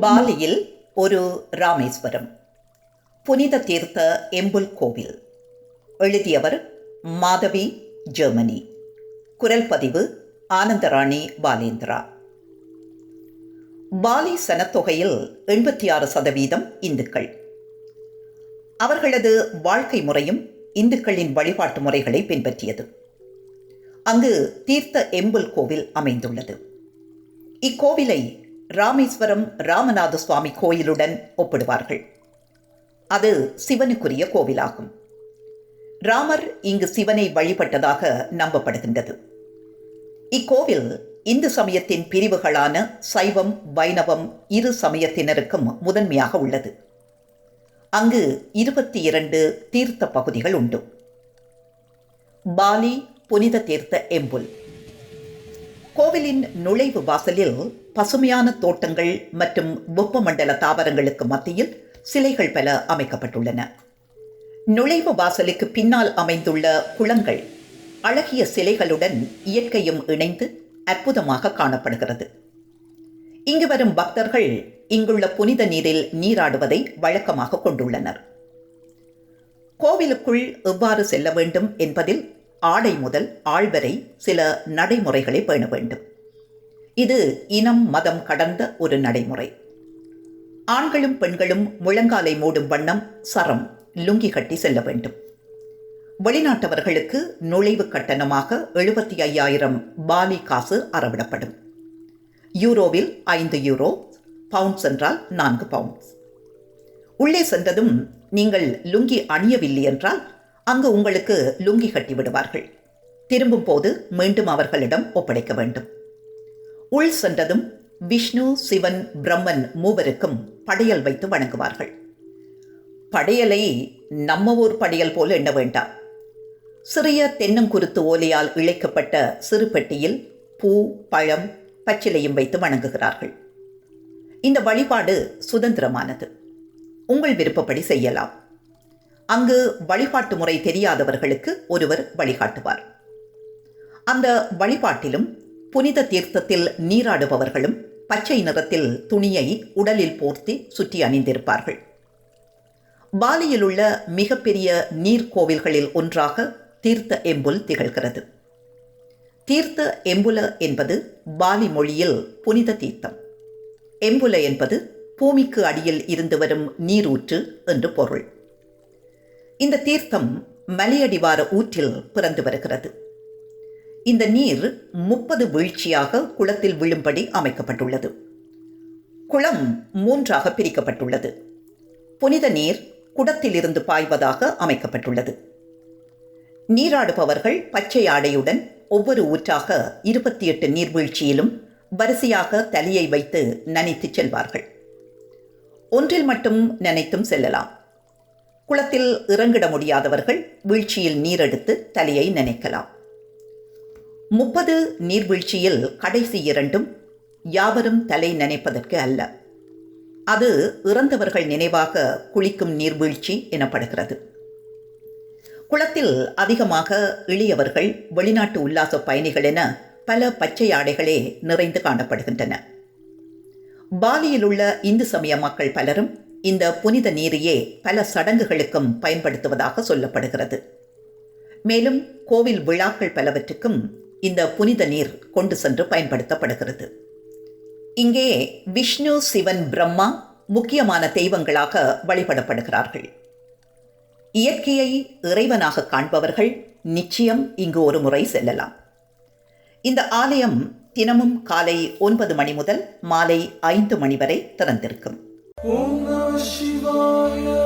பாலியில் ஒரு ராமேஸ்வரம் புனித தீர்த்த எம்புல் கோவில் எழுதியவர் மாதவி ஜெர்மனி குரல் பதிவு ஆனந்தராணி பாலேந்திரா பாலி சனத்தொகையில் எண்பத்தி ஆறு சதவீதம் இந்துக்கள். அவர்களது வாழ்க்கை முறையும் இந்துக்களின் வழிபாட்டு முறைகளை பின்பற்றியது. அங்கு தீர்த்த எம்புல் கோவில் அமைந்துள்ளது. இக்கோவிலை ராமேஸ்வரம் ராமநாத சுவாமி கோயிலுடன் ஒப்பிடுவார்கள். அது சிவனுக்குரிய கோவிலாகும். ராமர் இங்கு சிவனை வழிபட்டதாக நம்பப்படுகின்றது. இக்கோவில் இந்து சமயத்தின் பிரிவுகளான சைவம் வைணவம் இரு சமயத்தினருக்கும் முதன்மையாக உள்ளது. அங்கு இருபத்தி இரண்டு தீர்த்த பகுதிகள் உண்டு. பாலி புனித தீர்த்த எம்புல். கோவிலின் நுழைவு வாசலில் பசுமையான தோட்டங்கள் மற்றும் வெப்பமண்டல தாவரங்களுக்கு மத்தியில் சிலைகள் பல அமைக்கப்பட்டுள்ளன. நுழைவு வாசலுக்கு பின்னால் அமைந்துள்ள குளங்கள் அழகிய சிலைகளுடன் இயற்கையும் இணைந்து அற்புதமாக காணப்படுகிறது. இங்கு வரும் பக்தர்கள் இங்குள்ள புனித நீரில் நீராடுவதை வழக்கமாக கொண்டுள்ளனர். கோவிலுக்குள் எவ்வாறு செல்ல வேண்டும் என்பதில் ஆடை முதல் ஆழ்வரை சில நடைமுறைகளை பேண வேண்டும். இது இனம் மதம் கடந்த ஒரு நடைமுறை. ஆண்களும் பெண்களும் முழங்காலை மூடும் வண்ணம் சரம் லுங்கி கட்டி செல்ல வேண்டும். வெளிநாட்டவர்களுக்கு நுழைவு கட்டணமாக எழுபத்தி ஐயாயிரம் பாலி காசு அறவிடப்படும். யூரோவில் ஐந்து யூரோ பவுண்ட்ஸ் என்றால் நான்கு பவுண்ட்ஸ். உள்ளே சென்றதும் நீங்கள் லுங்கி அணியவில்லை என்றால் அங்கு உங்களுக்கு லுங்கி கட்டி விடுவார்கள். திரும்பும் போது மீண்டும் அவர்களிடம் ஒப்படைக்க வேண்டும். உள் சென்றதும் விஷ்ணு சிவன் பிரம்மன் மூவருக்கும் படையல் வைத்து வணங்குவார்கள். படையலை நம்ம ஊர் படையல் போல எண்ண வேண்டாம். சிறிய தென்னங்குருத்து ஓலையால் இழைக்கப்பட்ட சிறுபெட்டியில் பூ பழம் பச்சிலையும் வைத்து வணங்குகிறார்கள். இந்த வழிபாடு சுதந்திரமானது. உங்கள் விருப்பப்படி செய்யலாம். அங்கு வழிபாட்டு முறை தெரியாதவர்களுக்கு ஒருவர் வழிகாட்டுவார். அந்த வழிபாட்டிலும் புனித தீர்த்தத்தில் நீராடுபவர்களும் பச்சை நிறத்தில் துணியை உடலில் போர்த்தி சுற்றி அணிந்திருப்பார்கள். பாலியில் உள்ள மிகப்பெரிய நீர்க்கோவில்களில் ஒன்றாக தீர்த்த எம்புல் திகழ்கிறது. தீர்த்த எம்புல என்பது பாலி மொழியில் புனித தீர்த்தம். எம்புல என்பது பூமிக்கு அடியில் இருந்து வரும் நீரூற்று என்று பொருள். இந்த தீர்த்தம் மலையடிவார ஊற்றில் பிறந்து வருகிறது. இந்த நீர் முப்பது வீழ்ச்சியாக குளத்தில் விழும்படி அமைக்கப்பட்டுள்ளது. குளம் மூன்றாக பிரிக்கப்பட்டுள்ளது. புனித நீர் குடத்திலிருந்து பாய்வதாக அமைக்கப்பட்டுள்ளது. நீராடுபவர்கள் பச்சை ஆடையுடன் ஒவ்வொரு ஊற்றாக இருபத்தி எட்டு நீர்வீழ்ச்சியிலும் வரிசையாக தலையை வைத்து நனைத்து செல்வார்கள். ஒன்றில் மட்டும் நினைத்தும் செல்லலாம். குளத்தில் இறங்கிட முடியாதவர்கள் வீழ்ச்சியில் நீரெடுத்து தலையை நினைக்கலாம். முப்பது நீர்வீழ்ச்சியில் கடைசி இரண்டும் யாவரும் தலை நினைப்பதற்கு அல்ல. அது இறந்தவர்கள் நினைவாக குளிக்கும் நீர்வீழ்ச்சி எனப்படுகிறது. குளத்தில் அதிகமாக எளியவர்கள் வெளிநாட்டு உல்லாச பயணிகள் என பல பச்சை ஆடைகளே நிறைந்து காணப்படுகின்றன. பாலியில் உள்ள இந்து சமய மக்கள் பலரும் இந்த புனித நீரையே பல சடங்குகளுக்கும் பயன்படுத்துவதாக சொல்லப்படுகிறது. மேலும் கோவில் விழாக்கள் பலவற்றுக்கும் இந்த புனித நீர் கொண்டு சென்று பயன்படுத்தப்படுகிறது. இங்கே விஷ்ணு சிவன் பிரம்மா முக்கியமான தெய்வங்களாக வழிபடப்படுகிறார்கள். இயற்கையை இறைவனாக காண்பவர்கள் நிச்சயம் இங்கு ஒரு முறை செல்லலாம். இந்த ஆலயம் தினமும் காலை ஒன்பது மணி முதல் மாலை ஐந்து மணி வரை திறந்திருக்கும். ஓம் Namah